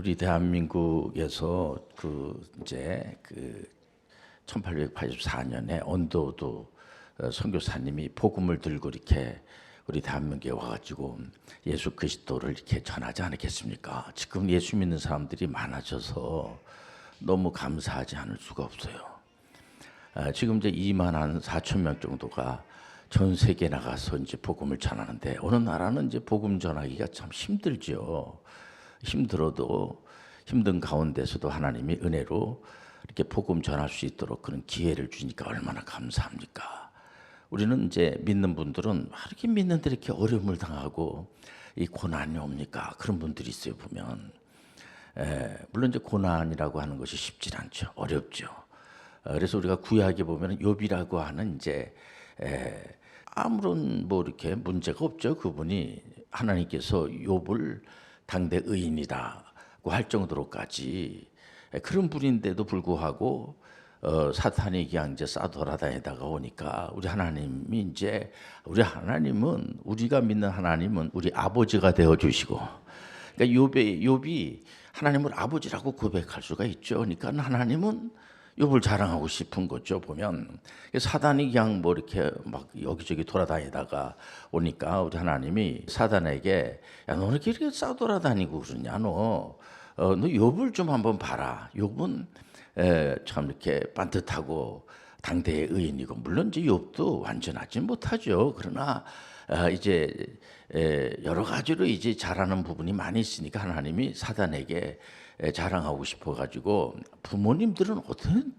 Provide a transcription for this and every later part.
우리 대한민국에서 그 이제 그 1884년에 언도도 어, 선교사님이 복음을 들고 이렇게 우리 대한민국에 와가지고 예수 그리스도를 이렇게 전하지 않았겠습니까? 지금 예수 믿는 사람들이 많아져서 너무 감사하지 않을 수가 없어요. 아, 지금 이제 2만 한 4천 명 정도가 전 세계 나가서 이제 복음을 전하는데 어느 나라는 이제 복음 전하기가 참 힘들죠. 힘들어도 힘든 가운데서도 하나님이 은혜로 이렇게 복음 전할 수 있도록 그런 기회를 주니까 얼마나 감사합니까? 우리는 이제 믿는 분들은 아, 이렇게 믿는데 이렇게 어려움을 당하고 이 고난이 옵니까? 그런 분들이 있어요 보면. 에, 물론 이제 고난이라고 하는 것이 쉽지 않죠. 어렵죠. 어, 그래서 우리가 구약에 보면 욥이라고 하는 이제 에, 아무런 뭐 이렇게 문제가 없죠. 그분이 하나님께서 욥을 당대 의인이다고 할 정도로까지 에, 그런 분인데도 불구하고 어, 사탄이 그냥 이제 싸돌아다니다가 오니까 우리 하나님이 이제 우리 하나님은 우리가 믿는 하나님은 우리 아버지가 되어 주시고 그러니까 욥이 욥이 하나님을 아버지라고 고백할 수가 있죠. 그러니까 하나님은 욥을 자랑하고 싶은 거죠. 보면 사단이 그냥 뭐 이렇게 막 여기저기 돌아다니다가 오니까 우리 하나님이 사단에게 야 너는 이렇게 싸돌아다니고 그러냐 너. 어, 너 욥을 좀 한번 봐라. 욥은 에, 참 이렇게 반듯하고 당대의 의인이고 물론 이제 욥도 완전하지 못하죠. 그러나 아, 이제 에, 여러 가지로 이제 잘하는 부분이 많이 있으니까 하나님이 사단에게 에, 자랑하고 싶어 가지고 부모님들은 어떤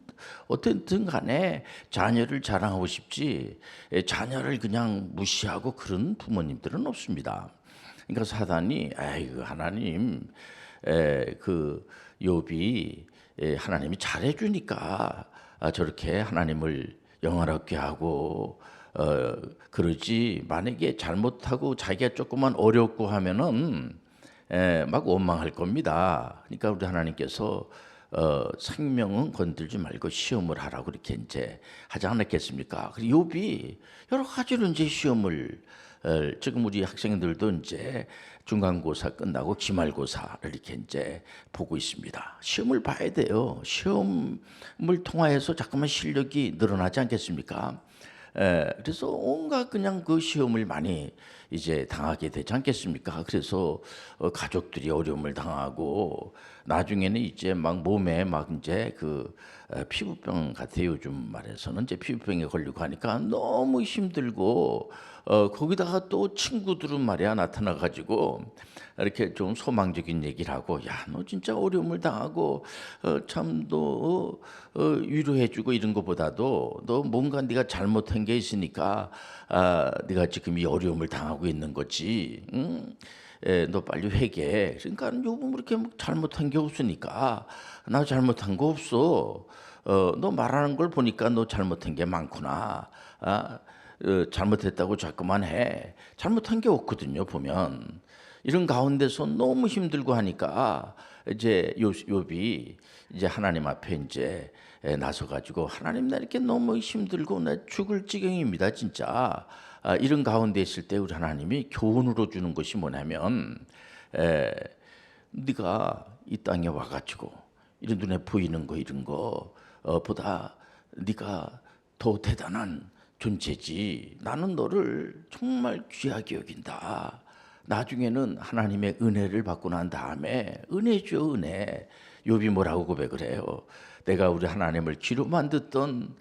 어떻든 간에 자녀를 자랑하고 싶지 에, 자녀를 그냥 무시하고 그런 부모님들은 없습니다. 그러니까 사단이 아이고 하나님 에, 그 욥이 에, 하나님이 잘해 주니까 아, 저렇게 하나님을 영화롭게 하고 어, 그러지 만약에 잘못하고 자기가 조금만 어렵고 하면은 에, 막 원망할 겁니다. 그러니까 우리 하나님께서 어, 생명은 건들지 말고 시험을 하라고 이렇게 이제 하지 않았겠습니까? 그리고 욥이 여러 가지로 이제 시험을 어, 지금 우리 학생들도 이제 중간고사 끝나고 기말고사를 이렇게 이제 보고 있습니다. 시험을 봐야 돼요. 시험을 통하여서 자꾸만 실력이 늘어나지 않겠습니까? 에, 그래서 온갖 그냥 그 시험을 많이 이제 당하게 되지 않겠습니까? 그래서 어, 가족들이 어려움을 당하고 나중에는 이제 막 몸에 막 이제 그 어, 피부병 같아요. 요즘 말해서는 이제 피부병에 걸리고 하니까 너무 힘들고 어, 거기다가 또 친구들은 말이야 나타나 가지고 이렇게 좀 소망적인 얘기를 하고 야 너 진짜 어려움을 당하고 어, 참너 어, 위로해주고 이런 것보다도 너 뭔가 네가 잘못한 게 있으니까 아, 네가 지금 이 어려움을 당하고 있는 거지. 응? 에, 너 빨리 회개해. 그러니까 요즘 그렇게 뭐 잘못한 게 없으니까 나 잘못한 거 없어. 어, 너 말하는 걸 보니까 너 잘못한 게 많구나. 아, 어, 잘못했다고 자꾸만 해. 잘못한 게 없거든요. 보면 이런 가운데서 너무 힘들고 하니까 이제 요, 욥이 이제 하나님 앞에 이제 나서 가지고 하나님 나 이렇게 너무 힘들고 나 죽을 지경입니다 진짜 아, 이런 가운데 있을 때 우리 하나님이 교훈으로 주는 것이 뭐냐면 에, 네가 이 땅에 와가지고 이런 눈에 보이는 거 이런 거 어, 보다 네가 더 대단한 존재지 나는 너를 정말 귀하게 여긴다. 나중에는 하나님의 은혜를 받고 난 다음에 은혜죠 은혜. 욥이 뭐라고 고백을 해요? 내가 우리 하나님을 귀로만 듣던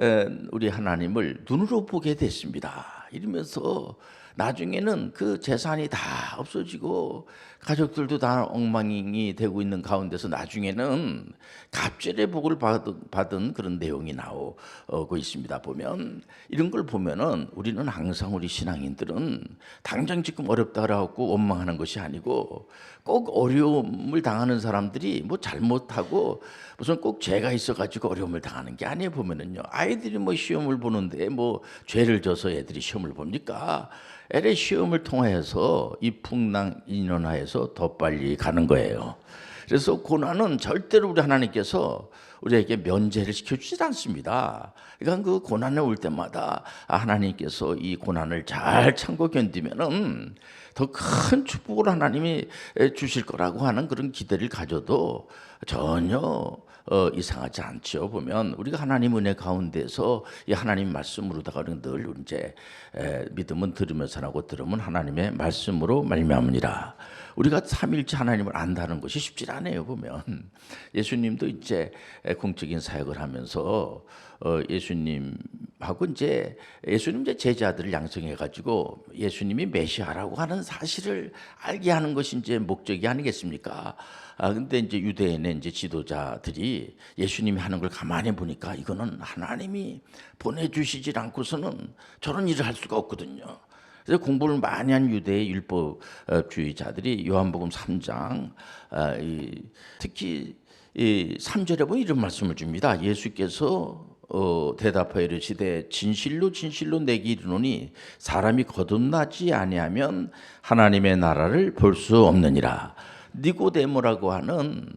에, 우리 하나님을 눈으로 보게 됐습니다. 이러면서 나중에는 그 재산이 다 없어지고 가족들도 다 엉망이 되고 있는 가운데서 나중에는 갑절의 복을 받은 그런 내용이 나오고 있습니다. 보면 이런 걸 보면은 우리는 항상 우리 신앙인들은 당장 지금 어렵다라고 원망하는 것이 아니고 꼭 어려움을 당하는 사람들이 뭐 잘못하고 무슨 꼭 죄가 있어가지고 어려움을 당하는 게 아니에요 보면은요 아이들이 뭐 시험을 보는데 뭐 죄를 져서 애들이 시험을 봅니까? 애의 시험을 통해서 이 풍랑 인연하에서 더 빨리 가는 거예요. 그래서 고난은 절대로 우리 하나님께서 우리에게 면제를 시켜주지 않습니다. 그러니까 그 고난에 올 때마다 아, 하나님께서 이 고난을 잘 참고 견디면은 더 큰 축복을 하나님이 주실 거라고 하는 그런 기대를 가져도 전혀 어, 이상하지 않죠. 보면 우리가 하나님 은혜 가운데서 이 하나님 말씀으로다가 늘 이제 에, 믿음은 들으면서라고 들으면 하나님의 말씀으로 말미암으니라. 우리가 삼일째 하나님을 안다는 것이 쉽지 않아요. 보면 예수님도 이제 공적인 사역을 하면서 어, 예수님하고 이제 예수님 이제 제자들을 양성해 가지고 예수님이 메시아라고 하는 사실을 알게 하는 것이 이제 목적이 아니겠습니까? 아 근데 이제 유대인의 이제 지도자들이 예수님이 하는 걸 가만히 보니까 이거는 하나님이 보내주시질 않고서는 저런 일을 할 수가 없거든요. 그래서 공부를 많이 한 유대의 율법주의자들이 요한복음 3장 아, 특히 이 3절에 보면 이런 말씀을 줍니다. 예수께서 어, 대답하여 이르시되 진실로 진실로 내게 이르노니 사람이 거듭나지 아니하면 하나님의 나라를 볼 수 없느니라. 니고데모라고 하는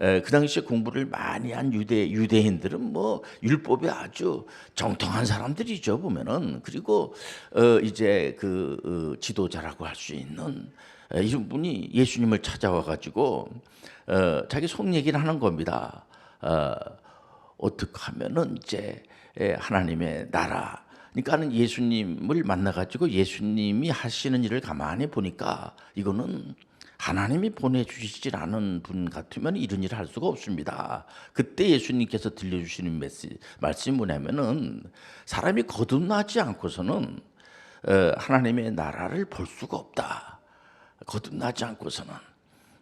에, 그 당시에 공부를 많이 한 유대 유대인들은 뭐 율법에 아주 정통한 사람들이죠 보면은 그리고 어, 이제 그 어, 지도자라고 할 수 있는 에, 이런 분이 예수님을 찾아와 가지고 어, 자기 속 얘기를 하는 겁니다. 어, 어떻게 하면은 이제 에, 하나님의 나라 그러니까는 예수님을 만나 가지고 예수님이 하시는 일을 가만히 보니까 이거는 하나님이 보내주시질 않은 분 같으면 이런 일을 할 수가 없습니다. 그때 예수님께서 들려주시는 메시, 말씀이 뭐냐면은 사람이 거듭나지 않고서는 어, 하나님의 나라를 볼 수가 없다. 거듭나지 않고서는.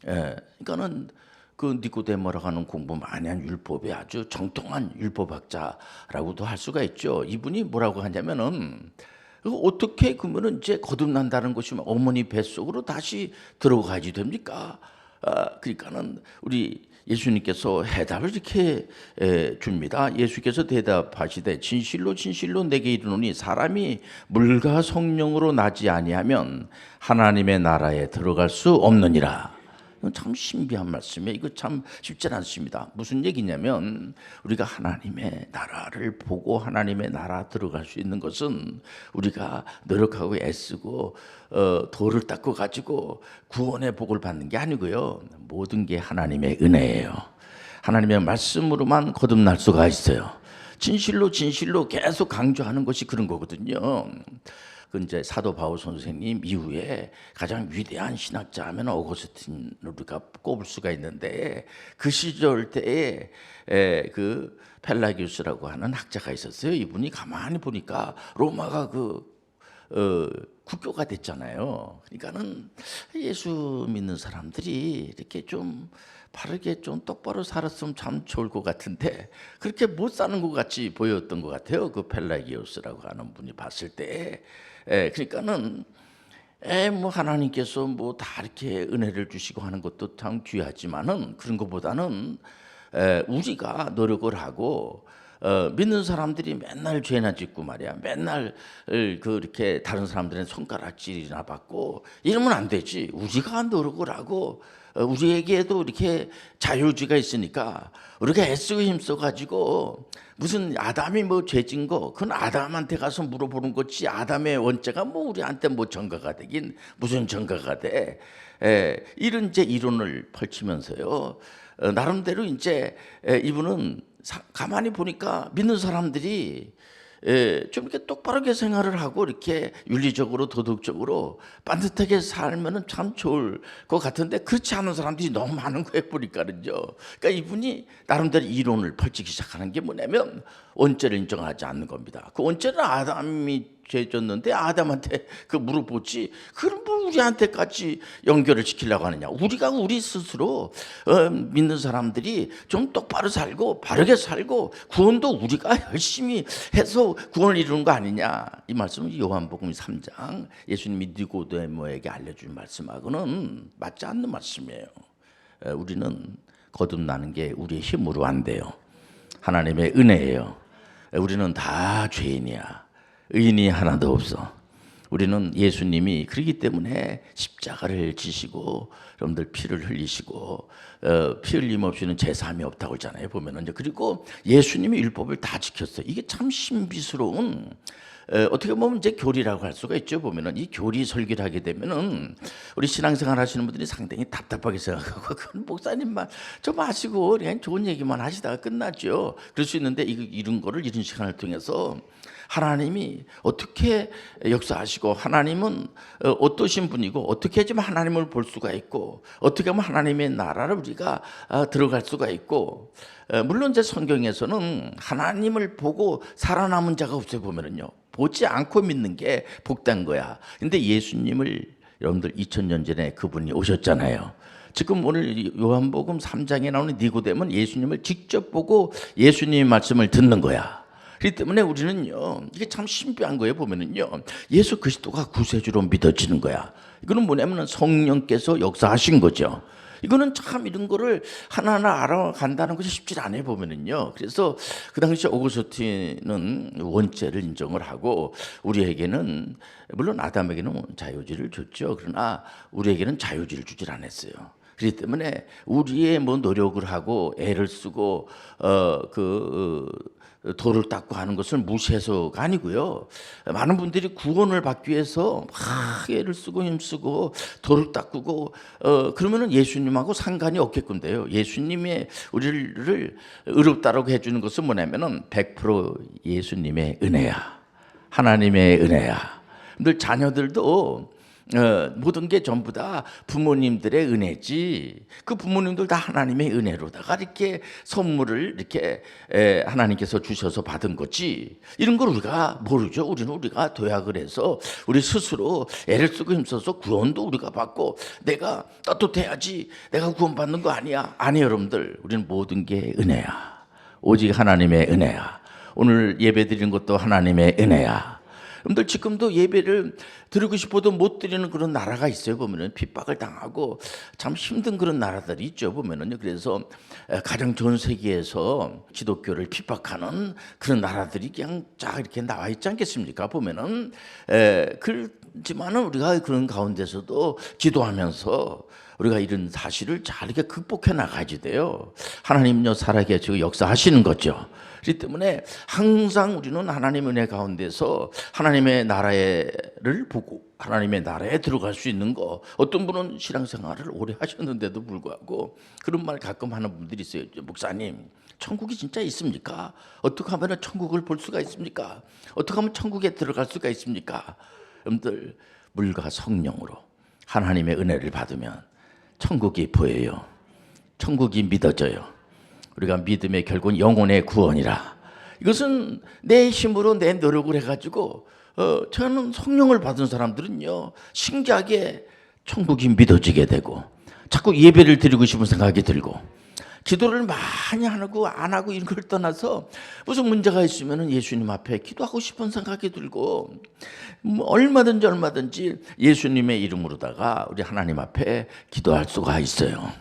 예, 그러니까는 그 니고데모라고 하는 공부 많이 한 율법의 아주 정통한 율법학자라고도 할 수가 있죠. 이분이 뭐라고 하냐면은 어떻게 그러면은 이제 거듭난다는 것이 어머니 뱃속으로 다시 들어가야지 됩니까? 아, 그러니까는 우리 예수님께서 해답을 이렇게 에, 줍니다. 예수께서 대답하시되 진실로 진실로 내게 이르노니 사람이 물과 성령으로 나지 아니하면 하나님의 나라에 들어갈 수 없느니라. 참 신비한 말씀이에요. 이거 참 쉽지 않습니다. 무슨 얘기냐면 우리가 하나님의 나라를 보고 하나님의 나라 들어갈 수 있는 것은 우리가 노력하고 애쓰고 어, 돌을 닦고 가지고 구원의 복을 받는 게 아니고요. 모든 게 하나님의 은혜예요. 하나님의 말씀으로만 거듭날 수가 있어요. 진실로 진실로 계속 강조하는 것이 그런 거거든요. 그 이제 사도 바울 선생님 이후에 가장 위대한 신학자 하면 어거스틴 우리가 꼽을 수가 있는데 그 시절 때에 에, 그 펠라기우스라고 하는 학자가 있었어요. 이분이 가만히 보니까 로마가 그 어, 국교가 됐잖아요. 그러니까는 예수 믿는 사람들이 이렇게 좀 바르게 좀 똑바로 살았으면 참 좋을 것 같은데 그렇게 못 사는 것 같이 보였던 것 같아요. 그 펠라기우스라고 하는 분이 봤을 때 예, 그러니까는 에, 뭐 하나님께서 뭐 다 이렇게 은혜를 주시고 하는 것도 참 귀하지만은 그런 것보다는 에, 우리가 노력을 하고 어, 믿는 사람들이 맨날 죄나 짓고 말이야. 맨날 그렇게 다른 사람들의 손가락질이나 받고 이러면 안 되지. 우리가 노력을 하고 어, 우리에게도 이렇게 자유주의가 있으니까 우리가 애쓰고 힘써 가지고 무슨 아담이 뭐 죄진 거 그건 아담한테 가서 물어보는 거지 아담의 원죄가 뭐 우리한테 뭐 전가가 되긴 무슨 전가가 돼 에, 이런 이제 이론을 펼치면서요 어, 나름대로 이제 에, 이분은 사, 가만히 보니까 믿는 사람들이 예, 좀 이렇게 똑바르게 생활을 하고 이렇게 윤리적으로 도덕적으로 반듯하게 살면은 참 좋을 것 같은데 그렇지 않은 사람들이 너무 많은 거예요 보니까는요. 그러니까 이분이 나름대로 이론을 펼치기 시작하는 게 뭐냐면 원죄를 인정하지 않는 겁니다. 그 원죄는 아담이 죄졌는데 아담한테 그 물어보지? 그럼 뭐 우리한테까지 연결을 시키려고 하느냐? 우리가 우리 스스로 어, 믿는 사람들이 좀 똑바로 살고 바르게 살고 구원도 우리가 열심히 해서 구원을 이루는 거 아니냐? 이 말씀은 요한복음 3장 예수님이 니고데모에게 알려준 말씀하고는 맞지 않는 말씀이에요. 에, 우리는 거듭나는 게 우리의 힘으로 안 돼요. 하나님의 은혜예요. 우리는 다 죄인이야 의인이 하나도 없어. 우리는 예수님이 그러기 때문에 십자가를 지시고 여러분들 피를 흘리시고 어, 피 흘림 없이는 제사함이 없다고 하잖아요. 보면은 이제 그리고 예수님이 율법을 다 지켰어요. 이게 참 신비스러운 에, 어떻게 보면 이제 교리라고 할 수가 있죠. 보면은 이 교리 설교를 하게 되면은 우리 신앙생활 하시는 분들이 상당히 답답하게 생각하고 그 목사님만 좀 하시고 그냥 좋은 얘기만 하시다가 끝났죠. 그럴 수 있는데 이, 이런 거를 이런 시간을 통해서 하나님이 어떻게 역사하시고 하나님은 어, 어떠신 분이고 어떻게 하면 하나님을 볼 수가 있고 어떻게 하면 하나님의 나라를 우리가 아, 들어갈 수가 있고 어, 물론 제 성경에서는 하나님을 보고 살아남은 자가 없어요 보면은요 보지 않고 믿는 게 복된 거야. 근데 예수님을 여러분들 2000년 전에 그분이 오셨잖아요. 지금 오늘 요한복음 3장에 나오는 니고데몬 예수님을 직접 보고 예수님의 말씀을 듣는 거야. 그렇기 때문에 우리는요 이게 참 신비한 거예요 보면은요 예수 그리스도가 구세주로 믿어지는 거야. 이거는 뭐냐면 성령께서 역사하신 거죠. 이거는 참 이런 거를 하나하나 알아간다는 것이 쉽지 않아요 보면은요. 그래서 그 당시 오구스티는 원죄를 인정을 하고 우리에게는 물론 아담에게는 자유지를 줬죠. 그러나 우리에게는 자유지를 주질 않았어요. 그렇기 때문에 우리의 뭐 노력을 하고 애를 쓰고 어그 돌을 닦고 하는 것을 무시해서가 아니고요. 많은 분들이 구원을 받기 위해서 막 애를 쓰고 힘쓰고 돌을 닦고 어 그러면은 예수님하고 상관이 없겠군데요. 예수님의 우리를 의롭다라고 해주는 것은 뭐냐면은 100% 예수님의 은혜야. 하나님의 은혜야. 늘 자녀들도 어, 모든 게 전부 다 부모님들의 은혜지. 그 부모님들 다 하나님의 은혜로다가 이렇게 선물을 이렇게 에, 하나님께서 주셔서 받은 거지. 이런 걸 우리가 모르죠. 우리는 우리가 도약을 해서 우리 스스로 애를 쓰고 힘써서 구원도 우리가 받고 내가 떳떳해야지. 내가 구원받는 거 아니야. 아니 여러분들. 우리는 모든 게 은혜야. 오직 하나님의 은혜야. 오늘 예배 드리는 것도 하나님의 은혜야. 여러분들 지금도 예배를 드리고 싶어도 못 드리는 그런 나라가 있어요. 보면은 핍박을 당하고 참 힘든 그런 나라들이 있죠. 보면은요. 그래서 가장 전 세계에서 기독교를 핍박하는 그런 나라들이 그냥 쫙 이렇게 나와 있지 않겠습니까? 보면은 에, 그렇지만은 우리가 그런 가운데서도 기도하면서 우리가 이런 사실을 잘 이렇게 극복해 나가야지 돼요. 하나님요 살아계시고 역사하시는 거죠. 그렇기 때문에 항상 우리는 하나님 은혜 가운데서 하나님의 나라를 보고 하나님의 나라에 들어갈 수 있는 거 어떤 분은 신앙생활을 오래 하셨는데도 불구하고 그런 말 가끔 하는 분들이 있어요. 목사님 천국이 진짜 있습니까? 어떻게 하면 천국을 볼 수가 있습니까? 어떻게 하면 천국에 들어갈 수가 있습니까? 여러분들 물과 성령으로 하나님의 은혜를 받으면 천국이 보여요. 천국이 믿어져요. 우리가 믿음의 결국은 영혼의 구원이라. 이것은 내 힘으로 내 노력을 해가지고 어, 저는 성령을 받은 사람들은요 신기하게 천국이 믿어지게 되고 자꾸 예배를 드리고 싶은 생각이 들고 기도를 많이 안 하고 안 하고 이런 걸 떠나서 무슨 문제가 있으면 예수님 앞에 기도하고 싶은 생각이 들고 뭐 얼마든지 얼마든지 예수님의 이름으로다가 우리 하나님 앞에 기도할 수가 있어요.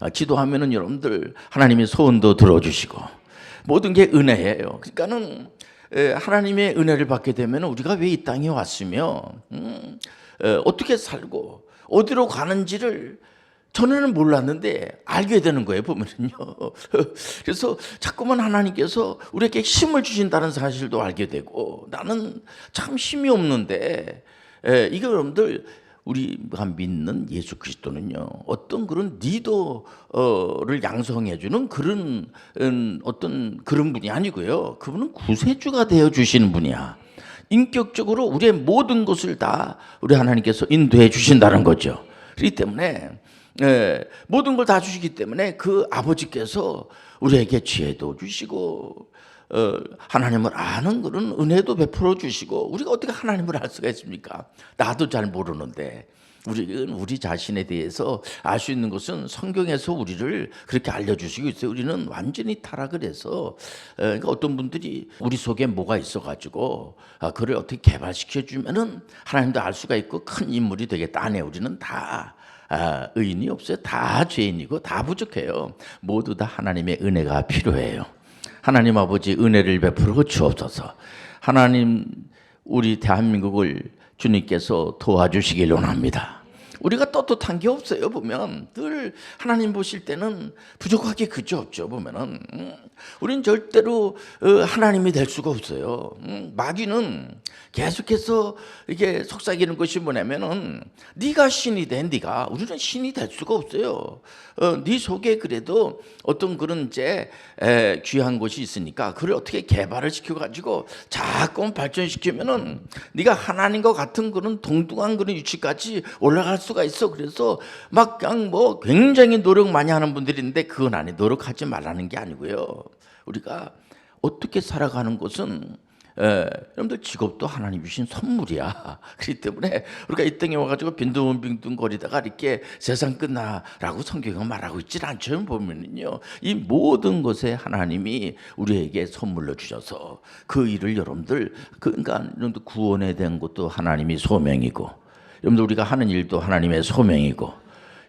아, 기도하면은 여러분들 하나님의 소원도 들어주시고 모든 게 은혜예요. 그러니까는 하나님의 은혜를 받게 되면 우리가 왜 이 땅에 왔으며 음, 어떻게 살고 어디로 가는지를 전에는 몰랐는데 알게 되는 거예요 보면은요. 그래서 자꾸만 하나님께서 우리에게 힘을 주신다는 사실도 알게 되고 나는 참 힘이 없는데 이거 여러분들 우리가 믿는 예수 그리스도는요 어떤 그런 리더를 양성해 주는 그런 음, 어떤 그런 분이 아니고요. 그분은 구세주가 되어 주시는 분이야. 인격적으로 우리의 모든 것을 다 우리 하나님께서 인도해 주신다는 거죠. 그렇기 때문에 예, 모든 걸 다 주시기 때문에 그 아버지께서 우리에게 지혜도 주시고 어, 하나님을 아는 그런 은혜도 베풀어 주시고 우리가 어떻게 하나님을 알 수가 있습니까? 나도 잘 모르는데 우리는 우리 자신에 대해서 알 수 있는 것은 성경에서 우리를 그렇게 알려주시고 있어요. 우리는 완전히 타락을 해서 어, 그러니까 어떤 분들이 우리 속에 뭐가 있어가지고 아, 그를 어떻게 개발시켜 주면은 하나님도 알 수가 있고 큰 인물이 되겠다. 아니 우리는 다 아, 의인이 없어요. 다 죄인이고 다 부족해요. 모두 다 하나님의 은혜가 필요해요. 하나님 아버지 은혜를 베풀어 주옵소서. 하나님 우리 대한민국을 주님께서 도와주시길 원합니다. 우리가 떳떳한 게 없어요. 보면 늘 하나님 보실 때는 부족하게 그저 없죠. 보면은 음, 우린 절대로 어, 하나님이 될 수가 없어요. 음, 마귀는 계속해서 이게 속삭이는 것이 뭐냐면은 네가 신이 돼, 네가 우리는 신이 될 수가 없어요. 어, 네 속에 그래도 어떤 그런 이제 에, 귀한 것이 있으니까 그걸 어떻게 개발을 시켜 가지고 자꾸 발전시키면은 네가 하나님과 같은 그런 동등한 그런 위치까지 올라갈 수가 있어. 그래서 막 그냥 뭐 굉장히 노력 많이 하는 분들인데 그건 아니 노력하지 말라는 게 아니고요. 우리가 어떻게 살아가는 것은 에, 여러분들 직업도 하나님 주신 선물이야. 그렇기 때문에 우리가 이 땅에 와가지고 빈둥빈둥 거리다가 이렇게 세상 끝나라고 성경은 말하고 있질 않죠. 보면은요, 이 모든 것에 하나님이 우리에게 선물로 주셔서 그 일을 여러분들 그러니까 여러분들 구원에 대한 것도 하나님이 소명이고, 여러분들 우리가 하는 일도 하나님의 소명이고,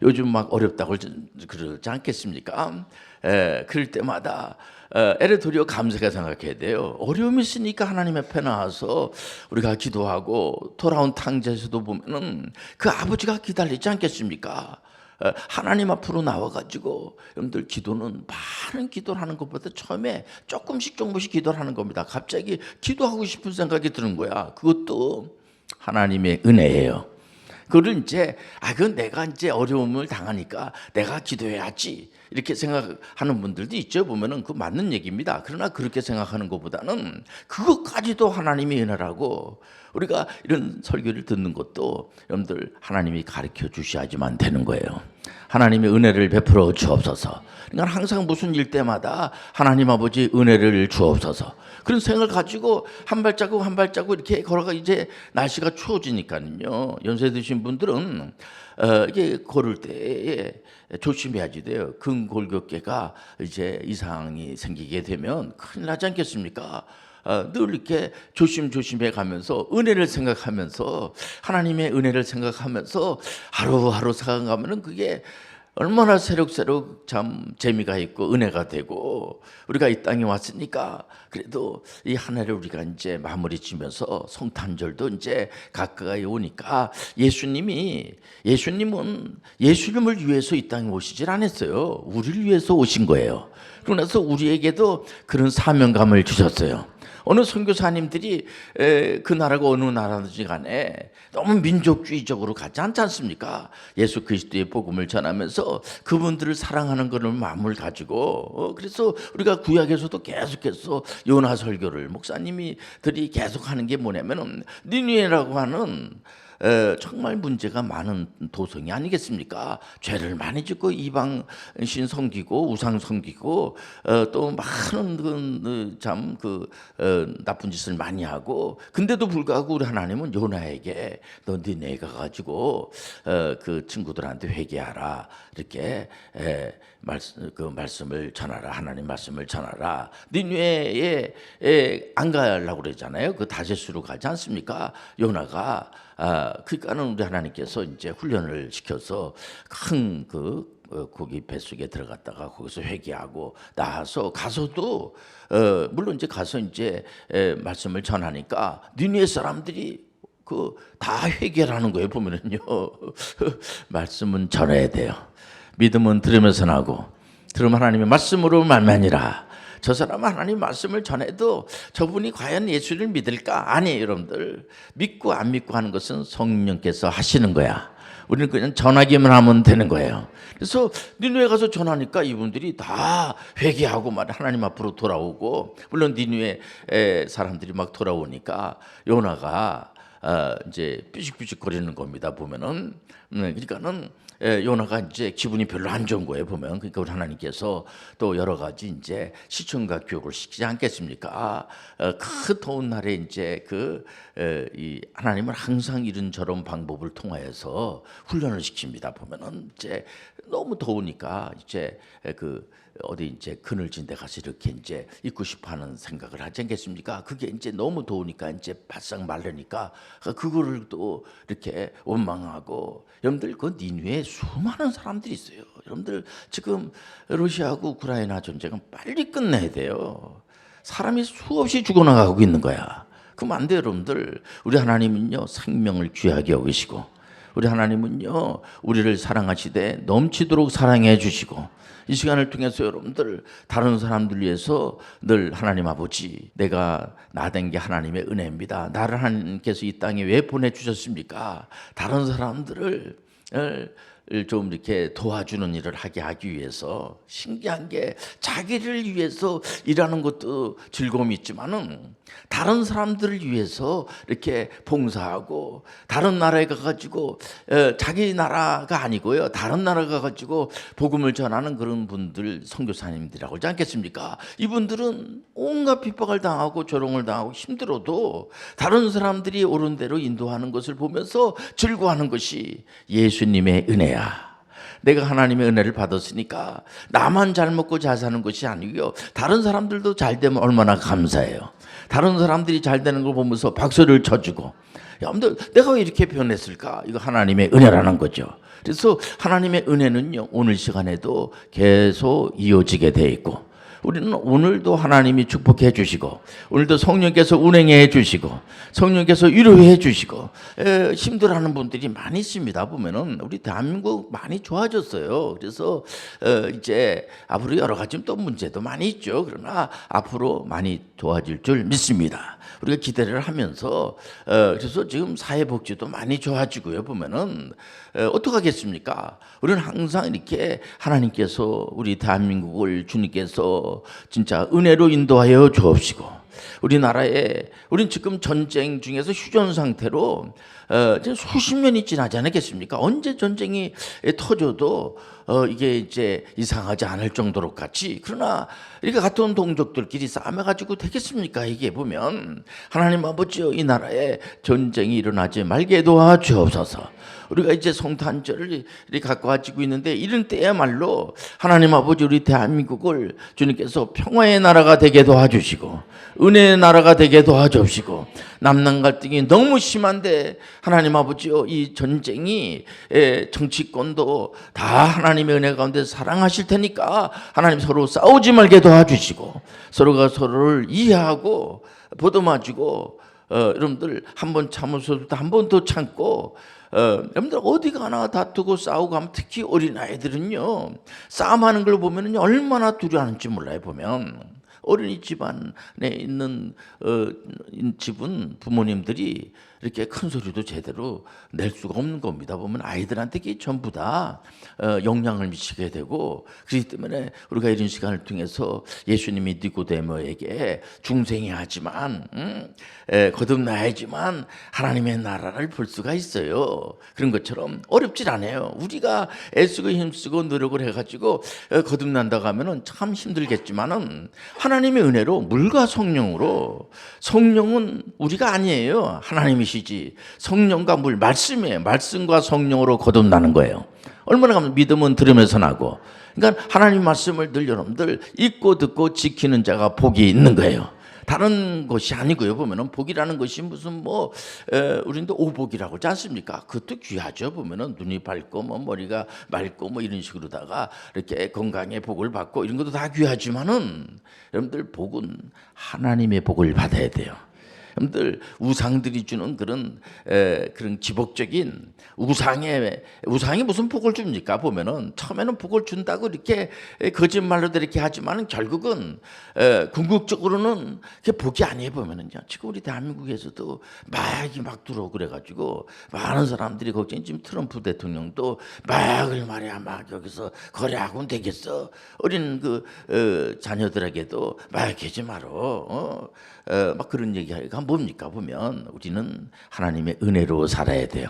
요즘 막 어렵다고 그러지 않겠습니까? 에, 그럴 때마다 에, 애를 도리어 감사하게 생각해야 돼요. 어려움이 있으니까 하나님 앞에 나와서 우리가 기도하고 돌아온 탕자에서도 보면은 그 아버지가 기다리지 않겠습니까? 에, 하나님 앞으로 나와가지고 여러분들 기도는 많은 기도를 하는 것보다 처음에 조금씩 조금씩 기도를 하는 겁니다. 갑자기 기도하고 싶은 생각이 드는 거야. 그것도 하나님의 은혜예요. 그를 이제 아 그건 내가 이제 어려움을 당하니까 내가 기도해야지 이렇게 생각하는 분들도 있죠 보면은 그 맞는 얘기입니다. 그러나 그렇게 생각하는 것보다는 그것까지도 하나님의 은혜라고 우리가 이런 설교를 듣는 것도 여러분들 하나님이 가르쳐 주셔야지만 되는 거예요. 하나님의 은혜를 베풀어 주옵소서. 그러니까 항상 무슨 일 때마다 하나님 아버지 은혜를 주옵소서. 그런 생각을 가지고 한 발자국 한 발자국 이렇게 걸어가 이제 날씨가 추워지니까요. 연세 드신 분들은 어, 이게 걸을 때에 조심해야지 돼요. 근골격계가 이제 이상이 생기게 되면 큰일 나지 않겠습니까? 어, 늘 이렇게 조심조심해 가면서 은혜를 생각하면서 하나님의 은혜를 생각하면서 하루하루 살아가면은 그게 얼마나 새록새록 참 재미가 있고 은혜가 되고 우리가 이 땅에 왔으니까 그래도 이 한 해를 우리가 이제 마무리 지면서 성탄절도 이제 가까이 오니까 예수님이 예수님은 예수님을 위해서 이 땅에 오시질 않았어요. 우리를 위해서 오신 거예요. 그러나서 우리에게도 그런 사명감을 주셨어요. 어느 선교사님들이 에, 그 나라가 어느 나라든지 간에 너무 민족주의적으로 가지 않지 않습니까? 예수 그리스도의 복음을 전하면서 그분들을 사랑하는 그런 마음을 가지고 어, 그래서 우리가 구약에서도 계속해서 요나 설교를 목사님이 들이 계속 하는 게 뭐냐면은 니누에라고 하는 에, 정말 문제가 많은 도성이 아니겠습니까? 죄를 많이 짓고 이방신 섬기고 우상 섬기고 어, 또 많은 참그 어, 나쁜 짓을 많이 하고 근데도 불구하고 우리 하나님은 요나에게 너 니네 가 가지고 어, 그 친구들한테 회개하라 이렇게 에, 말씀 그 말씀을 전하라 하나님 말씀을 전하라. 니네에 안 가려고 그러잖아요. 그 다제수로 가지 않습니까? 요나가 아, 그러니까는 우리 하나님께서 이제 훈련을 시켜서 큰그 어, 고기 뱃속에 들어갔다가 거기서 회개하고 나와서 가서도 어, 물론 이제 가서 이제 에, 말씀을 전하니까 니네 사람들이 그 다 회개하는 거예요 보면은요. 말씀은 전해야 돼요 믿음은 들으면서 나고 들으면 하나님의 말씀으로 말만이라 저 사람은 하나님 말씀을 전해도 저분이 과연 예수를 믿을까? 아니, 여러분들. 믿고 안 믿고 하는 것은 성령께서 하시는 거야. 우리는 그냥 전하기만 하면 되는 거예요. 그래서 니누에 가서 전하니까 이분들이 다 회개하고 말 하나님 앞으로 돌아오고 물론 니누에 사람들이 막 돌아오니까 요나가 어, 이제 삐죽삐죽 거리는 겁니다. 보면은 음, 그러니까는 예, 요나가 이제 기분이 별로 안 좋은 거예요 보면 그러니까 우리 하나님께서 또 여러 가지 이제 시청과 교육을 시키지 않겠습니까? 어, 그 더운 날에 이제 그이 하나님은 항상 이런 저런 방법을 통하여서 훈련을 시킵니다 보면은 이제 너무 더우니까 이제 그 어디 이제 그늘진 데 가서 이렇게 이제 있고 싶어 하는 생각을 하지 않겠습니까? 그게 이제 너무 더우니까 이제 바싹 마르니까 그거를 또 이렇게 원망하고 여러분들 그 니누에 수많은 사람들이 있어요. 여러분들 지금 러시아하고 우크라이나 전쟁은 빨리 끝내야 돼요. 사람이 수없이 죽어나가고 있는 거야. 그럼 안 돼요, 여러분들. 우리 하나님은요, 생명을 귀하게 여기시고, 우리 하나님은요, 우리를 사랑하시되 넘치도록 사랑해 주시고, 이 시간을 통해서 여러분들 다른 사람들 위해서 늘 하나님 아버지 내가 나된 게 하나님의 은혜입니다. 나를 하나님께서 이 땅에 왜 보내주셨습니까? 다른 사람들을 좀 이렇게 도와주는 일을 하게 하기 위해서 신기한 게 자기를 위해서 일하는 것도 즐거움이 있지만은 다른 사람들을 위해서 이렇게 봉사하고 다른 나라에 가가지고 에, 자기 나라가 아니고요 다른 나라 가가지고 복음을 전하는 그런 분들 선교사님들이라고 하지 않겠습니까? 이분들은 온갖 핍박을 당하고 조롱을 당하고 힘들어도 다른 사람들이 옳은 대로 인도하는 것을 보면서 즐거워하는 것이 예수님의 은혜 야. 내가 하나님의 은혜를 받았으니까 나만 잘 먹고 잘 사는 것이 아니고요. 다른 사람들도 잘 되면 얼마나 감사해요. 다른 사람들이 잘 되는 걸 보면서 박수를 쳐주고 야, 근데 내가 왜 이렇게 변했을까? 이거 하나님의 은혜라는 거죠. 그래서 하나님의 은혜는요, 오늘 시간에도 계속 이어지게 돼 있고, 우리는 오늘도 하나님이 축복해 주시고 오늘도 성령께서 운행해 주시고 성령께서 위로해 주시고 에, 힘들어하는 분들이 많이 있습니다. 보면은 우리 대한민국 많이 좋아졌어요. 그래서 어, 이제 앞으로 여러 가지 또 문제도 많이 있죠. 그러나 앞으로 많이 좋아질 줄 믿습니다. 우리가 기대를 하면서 어, 그래서 지금 사회복지도 많이 좋아지고요. 보면은 어, 어떡하겠습니까? 우리는 항상 이렇게 하나님께서 우리 대한민국을 주님께서 진짜 은혜로 인도하여 주옵시고 우리나라에 우린 지금 전쟁 중에서 휴전 상태로 어, 수십 년이 지나지 않았겠습니까? 언제 전쟁이 터져도 어, 이게 이제 이상하지 않을 정도로 같이 그러나 이렇게 같은 동족들끼리 싸매가지고 되겠습니까? 이게 보면 하나님 아버지여 이 나라에 전쟁이 일어나지 말게 도와주옵소서. 우리가 이제 성탄절을 갖고 가지고 있는데 이런 때야말로 하나님 아버지 우리 대한민국을 주님께서 평화의 나라가 되게 도와주시고 은혜의 나라가 되게 도와주시고 남남 갈등이 너무 심한데 하나님 아버지요 이 전쟁이 에, 정치권도 다 하나님의 은혜 가운데 사랑하실 테니까 하나님 서로 싸우지 말게 도와주시고 서로가 서로를 이해하고 보듬어주고 어, 여러분들 한 번 참으셔도 한 번 더 참고 어, 여러분들 어디 가나 다투고 싸우고 하면 특히 어린 아이들은요 싸움하는 걸 보면은 얼마나 두려워하는지 몰라요 보면 어린이 집안에 있는 어, 집은 부모님들이 이렇게 큰 소리도 제대로 낼 수가 없는 겁니다. 보면 아이들한테 이게 전부 다 어, 영향을 미치게 되고 그렇기 때문에 우리가 이런 시간을 통해서 예수님이 니고데모에게 중생이 하지만 음, 에, 거듭나야지만 하나님의 나라를 볼 수가 있어요. 그런 것처럼 어렵질 않아요. 우리가 애쓰고 힘쓰고 노력을 해가지고 에, 거듭난다고 하면은 참 힘들겠지만은 하나님의 은혜로 물과 성령으로 성령은 우리가 아니에요. 하나님이 시지. 성령과 물 말씀이에요. 말씀과 성령으로 거듭나는 거예요. 얼마나 가면 믿음은 들으면서 나고. 그러니까 하나님 말씀을 늘 여러분들 읽고 듣고 지키는 자가 복이 있는 거예요. 다른 것이 아니고요. 보면은 복이라는 것이 무슨 뭐 에, 우리도 오복이라고 하지 않습니까? 그것도 귀하죠. 보면은 눈이 밝고 뭐 머리가 맑고 뭐 이런 식으로다가 이렇게 건강의 복을 받고 이런 것도 다 귀하지만은 여러분들 복은 하나님의 복을 받아야 돼요. 여러분들 우상들이 주는 그런 에, 그런 기복적인 우상의 우상이 무슨 복을 줍니까? 보면은 처음에는 복을 준다고 이렇게 거짓말로도 이렇게 하지만은 결국은 에, 궁극적으로는 그게 복이 아니에요 보면은요. 지금 우리 대한민국에서도 마약이 막 들어오고 그래가지고 많은 사람들이 걱정 지금 트럼프 대통령도 마약을 말이야. 막 여기서 거래하고는 되겠어. 어린 그 어, 자녀들에게도 마약하지 말어 어, 어, 막 그런 얘기가 뭡니까 보면 우리는 하나님의 은혜로 살아야 돼요.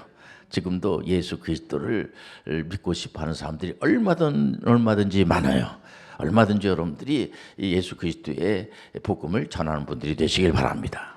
지금도 예수 그리스도를 믿고 싶어하는 사람들이 얼마든 얼마든지 많아요. 얼마든지 여러분들이 이 예수 그리스도의 복음을 전하는 분들이 되시길 바랍니다.